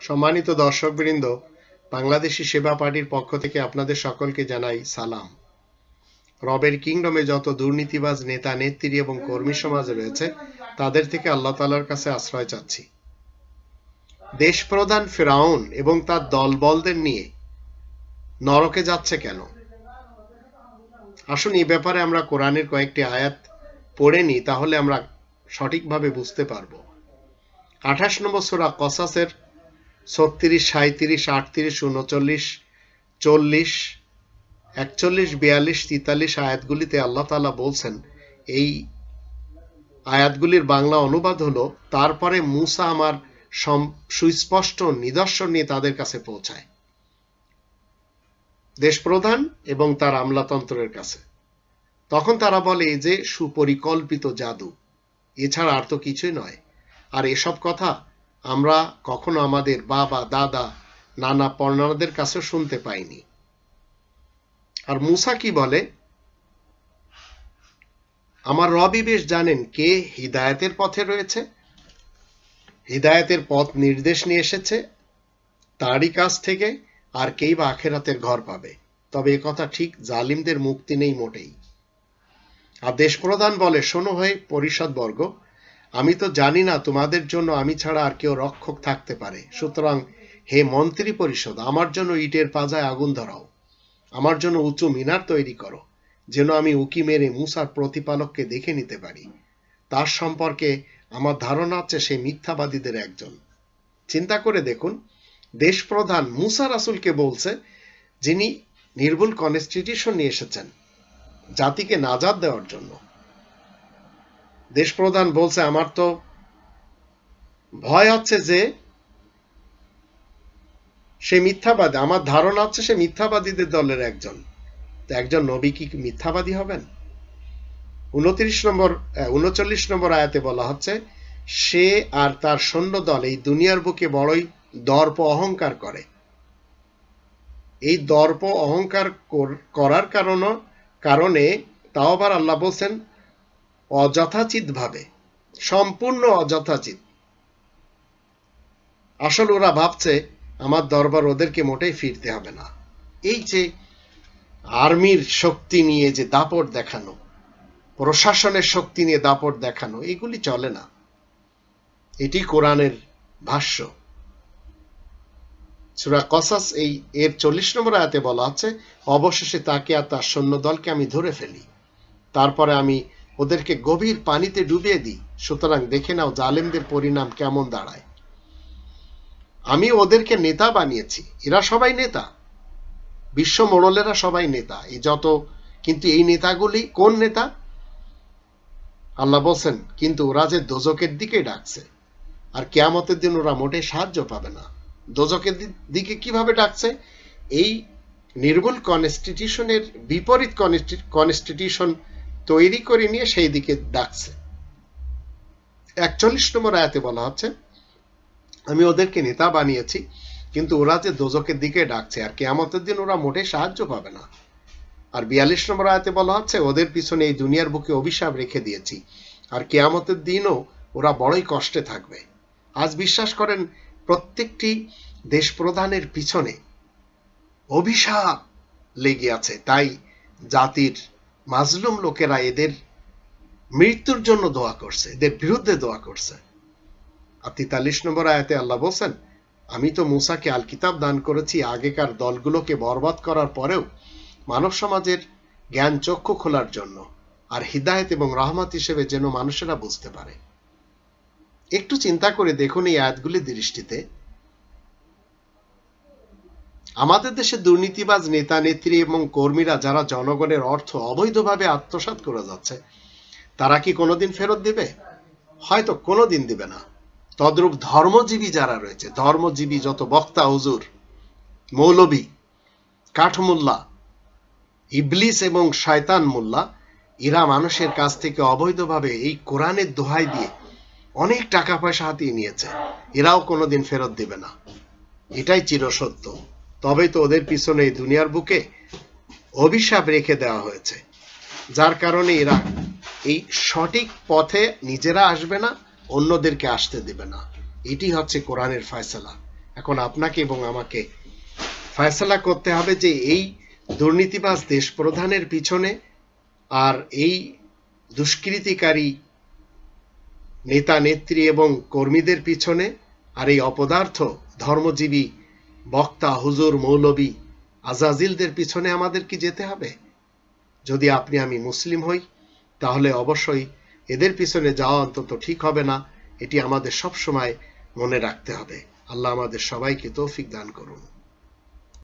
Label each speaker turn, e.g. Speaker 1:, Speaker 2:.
Speaker 1: সম্মানিত দর্শকবৃন্দ, বাংলাদেশি সেবা পার্টির পক্ষ থেকে আপনাদের সকলকে জানাই সালাম। রবের কিংডমে যত দুর্নীতিবাজ নেতা, নেত্রী এবং কর্মী সমাজ রয়েছে, তাদের থেকে আল্লাহ তালার কাছে আশ্রয় চাচ্ছি। দেশ প্রধান ফেরাউন এবং তার দলবলদের নিয়ে নরকে যাচ্ছে কেন? আসুন এই ব্যাপারে আমরা কোরআনের কয়েকটি আয়াত পড়ে নিই, তাহলে আমরা সঠিকভাবে বুঝতে পারব। আঠাশ নম্বর সোরা কসাসের ছত্রিশ সাঁত্রিশ আটত্রিশ, উনচল্লিশ, চল্লিশ, একচল্লিশ, বিয়াল্লিশ, তেতাল্লিশ আয়াতগুলিতে আল্লাহ তালা বলছেন, এই আয়াতগুলির বাংলা অনুবাদ হলো, তারপরে মুসা আমার সুস্পষ্ট নিদর্শন নিয়ে তাদের কাছে পৌঁছায়। দেশপ্রধান এবং তার আমলাতন্ত্রের কাছে। তখন তারা বলে যে সুপরিকল্পিত জাদু, এছাড়া আর তো কিছুই নয়। আর এসব কথা আমরা কখনো আমাদের বাবা, দাদা, নানা পর্ণাদের কাছে শুনতে পাইনি। আর মুসা কি বলে? আমার রবি বেশ জানেন কে হিদায়তের পথে রয়েছে। হিদায়তের পথ নির্দেশ নিয়ে এসেছে। তারই কাছ থেকে আর কেই বা আখেরাতের ঘর পাবে। তবে কথা ঠিক জালিমদের মুক্তি নেই মোটেই। আর দেশপ্রধান বলে, শোনো হয়ে পরিষদ বর্গ আমি তো জানি না তোমাদের জন্য আমি ছাড়া আর কেউ রক্ষক থাকতে পারে। সুতরাং হে মন্ত্রী পরিষদ, আমার জন্য ইটের পাজায় আগুন ধরাও। আমার জন্য উঁচু মিনার তৈরি করো, যেন আমি উকি মেরে মুসার প্রতিপালককে দেখে নিতে পারি। তার সম্পর্কে আমার ধারণা আছে সে মিথ্যাবাদীদের একজন। চিন্তা করে দেখুন, দেশপ্রধান মুসা রাসুলকে বলছে যিনি নির্ভুল কনস্টিটিউশন নিয়ে এসেছেন, জাতিকে নাজাদ দেওয়ার জন্য। দেশপ্রধান বলছে, আমার তো ভয় হচ্ছে যে সে মিথ্যাবাদী, আমার ধারণা হচ্ছে সে মিথ্যাবাদীদের দলের একজন। তো একজন নবী কি মিথ্যাবাদী হবেন? উনত্রিশ নম্বর উনচল্লিশ নম্বর আয়াতে বলা হচ্ছে, সে আর তার সৈন্য দল এই দুনিয়ার বুকে বড়ই দর্প অহংকার করে। এই দর্প অহংকার কর- করার কারণ কারণে তাও আবার আল্লাহ বলছেন অযথাচিত ভাবে সম্পূর্ণ অযথাচিত আসলে ওরা ভাবছে, আমার দরবার ওদেরকে মোটেই ফিরতে হবে না। এই যে আর্মির শক্তি নিয়ে যে দাপট দেখানো, প্রশাসনের শক্তি নিয়ে দাপট দেখানো, এগুলি চলে না। এটি কোরআনের ভাষ্য। সুরা কসাস এই এর চল্লিশ নম্বর আয়াতে বলা আছে, অবশেষে তাকে আর তার সৈন্য দলকে আমি ধরে ফেলি। তারপরে আমি ওদেরকে গভীর পানিতে ডুবিয়ে দিই। সুতরাং দেখে নাও জালেমদের পরিণাম কেমন দাঁড়ায়। আমি ওদেরকে নেতা বানিয়েছি। এরা সবাই নেতা। বিশ্ব মোড়লেরা সবাই নেতা। এই যত, কিন্তু এই নেতাগুলি কোন নেতা? আল্লাহ বলছেন, কিন্তু ওরা যে দোজকের দিকে ডাকছে, আর কেয়ামতের দিন ওরা মোটে সাহায্য পাবে না। দোজকের দিকে কীভাবে ডাকছে? এই নির্ভুল কনস্টিটিউশনের বিপরীত কনস্টিটিউশন তৈরি করে নিয়ে সেই দিকে ডাকছে। একচল্লিশ নম্বর আয়াতে বলা হচ্ছে, আমি ওদেরকে নেতা বানিয়েছি, কিন্তু ওরা যে দোজকের দিকে ডাকছে, আর কেয়ামতের দিন ওরা মোটে সাহায্য পাবে না। আর বিয়াল্লিশ নম্বর আয়াতে বলা হচ্ছে, ওদের পিছনে এই দুনিয়ার বুকে অভিশাপ রেখে দিয়েছি, আর কেয়ামতের দিনও ওরা বড়ই কষ্টে থাকবে। আজ বিশ্বাস করেন, প্রত্যেকটি দেশ প্রধানের পিছনে অভিশাপ লেগে আছে, তাই জাতির মাজলুম লোকেরা এদের মৃত্যুর জন্য দোয়া করছে, এদের বিরুদ্ধে দোয়া করছে। আর তেতাল্লিশ নম্বর আয়াতে আল্লাহ বলছেন, আমি তো মুসাকে আল কিতাব দান করেছি, আগেকার দলগুলোকে বরবাদ করার পরেও মানব সমাজের জ্ঞান চক্ষু খোলার জন্য আর হিদায়ত এবং রহমত হিসেবে যেন মানুষেরা বুঝতে পারে। একটু চিন্তা করে দেখুন এই আয়াতগুলি দৃষ্টিতে আমাদের দেশে দুর্নীতিবাজ নেতা, নেত্রী এবং কর্মীরা যারা জনগণের অর্থ অবৈধভাবে আত্মসাৎ করে যাচ্ছে, তারা কি কোনোদিন ফেরত দিবে? হয়তো কোনোদিন দিবে না। তদ্রূপ ধর্মজীবী যারা রয়েছে, ধর্মজীবী যত বক্তা, হুজুর, মৌলবী, কাঠমোল্লা, ইবলিস এবং শয়তান মোল্লা, এরা মানুষের কাছ থেকে অবৈধভাবে এই কোরআনের দোহাই দিয়ে অনেক টাকা পয়সা হাতিয়ে নিয়েছে। এরাও কোনোদিন ফেরত দিবে না। এটাই চিরসত্য। তবে তো ওদের পিছনে এই দুনিয়ার বুকে অভিশাপ রেখে দেওয়া হয়েছে। যার কারণে এরা এই সঠিক পথে নিজেরা আসবে না, অন্যদেরকে আসতে দেবে না। এটি হচ্ছে কোরআনের ফয়সালা। এখন আপনাকে এবং আমাকে ফয়সালা করতে হবে যে এই দুর্নীতিবাজ দেশ প্রধানের পিছনে আর এই দুষ্কৃতিকারী নেতা, নেত্রী এবং কর্মীদের পিছনে আর এই অপদার্থ ধর্মজীবী বক্তা, হুজুর, মৌলবী, আজাজিলদের পিছনে আমাদের কি যেতে হবে। যদি আপনি আমি মুসলিম হই, তাহলে অবশ্যই এদের পিছনে যাওয়া অন্তত ঠিক হবে না। এটি আমাদের সব সময় মনে রাখতে হবে। আল্লাহ আমাদের সবাইকে তৌফিক দান করুন।